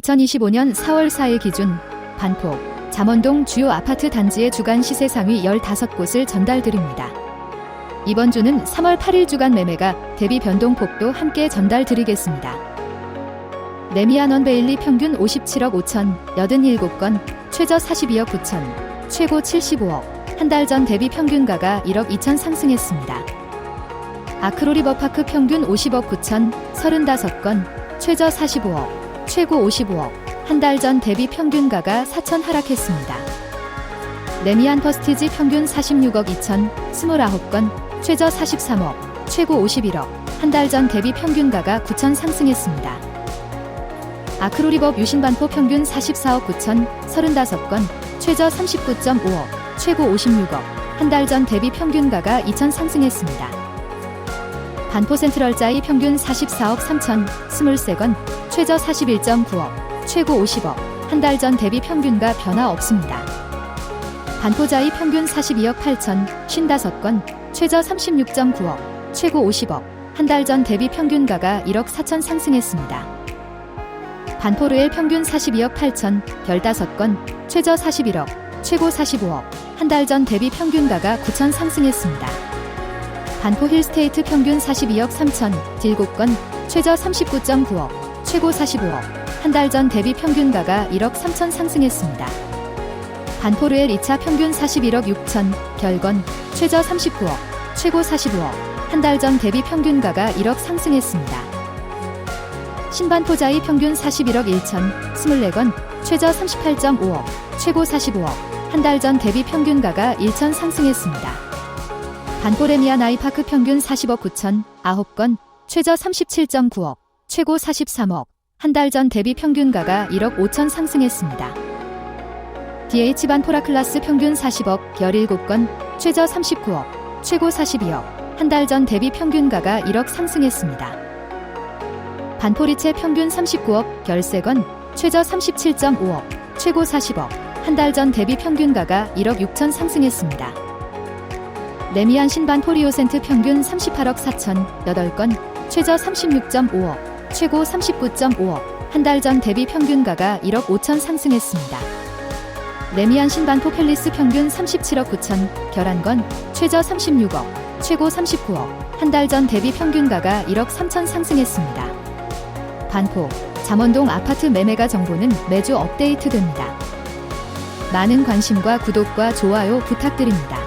2025년 4월 4일 기준 반포, 잠원동 주요 아파트 단지의 주간 시세 상위 15곳을 전달드립니다. 이번 주는 3월 8일 주간 매매가 대비 변동폭도 함께 전달드리겠습니다. 레미안 원베일리 평균 57억 5천 87건, 최저 42억 9천, 최고 75억, 한 달 전 대비 평균가가 1억 2천 상승했습니다. 아크로리버파크 평균 50억 9천 35건, 최저 45억, 최고 55억, 한 달 전 대비 평균가가 4천 하락했습니다. 레미안 퍼스티지 평균 46억 2천 29건, 최저 43억, 최고 51억, 한 달 전 대비 평균가가 9천 상승했습니다. 아크로리버 유신반포 평균 44억 9천 35건, 최저 39.5억, 최고 56억, 한 달 전 대비 평균가가 2천 상승했습니다. 반포 센트럴자이 평균 44억 3천 23건, 최저 41.9억, 최고 50억, 한 달 전 대비 평균가 변화 없습니다. 반포자이 평균 42억 8천 55건, 최저 36.9억, 최고 50억, 한 달 전 대비 평균가가 1억 4천 상승했습니다. 반포르엘 평균 42억 8천 15건, 최저 41억, 최고 45억, 한 달 전 대비 평균가가 9천 상승했습니다. 반포 힐스테이트 평균 42억 3천 7건, 최저 39.9억, 최고 45억, 한 달 전 대비 평균가가 1억 3천 상승했습니다. 반포르엘 2차 평균 41억 6천 결건, 최저 39억, 최고 45억, 한 달 전 대비 평균가가 1억 상승했습니다. 신반포자이 평균 41억 1천 24건, 최저 38.5억, 최고 45억, 한 달 전 대비 평균가가 1천 상승했습니다. 반포레미안 아이파크 평균 40억 9천 9건, 최저 37.9억, 최고 43억, 한 달 전 대비 평균가가 1억 5천 상승했습니다. DH 반포라 클라스 평균 40억 17건, 최저 39억, 최고 42억, 한 달 전 대비 평균가가 1억 상승했습니다. 반포리체 평균 39억 결세건, 최저 37.5억, 최고 40억, 한 달 전 대비 평균가가 1억 6천 상승했습니다. 레미안 신반 포리오센트 평균 38억 4천 8건, 최저 36.5억, 최고 39.5억, 한 달 전 대비 평균가가 1억 5천 상승했습니다. 레미안 신반포 팰리스 평균 37억 9천 결한건, 최저 36억, 최고 39억, 한 달 전 대비 평균가가 1억 3천 상승했습니다. 반포, 잠원동 아파트 매매가 정보는 매주 업데이트됩니다. 많은 관심과 구독과 좋아요 부탁드립니다.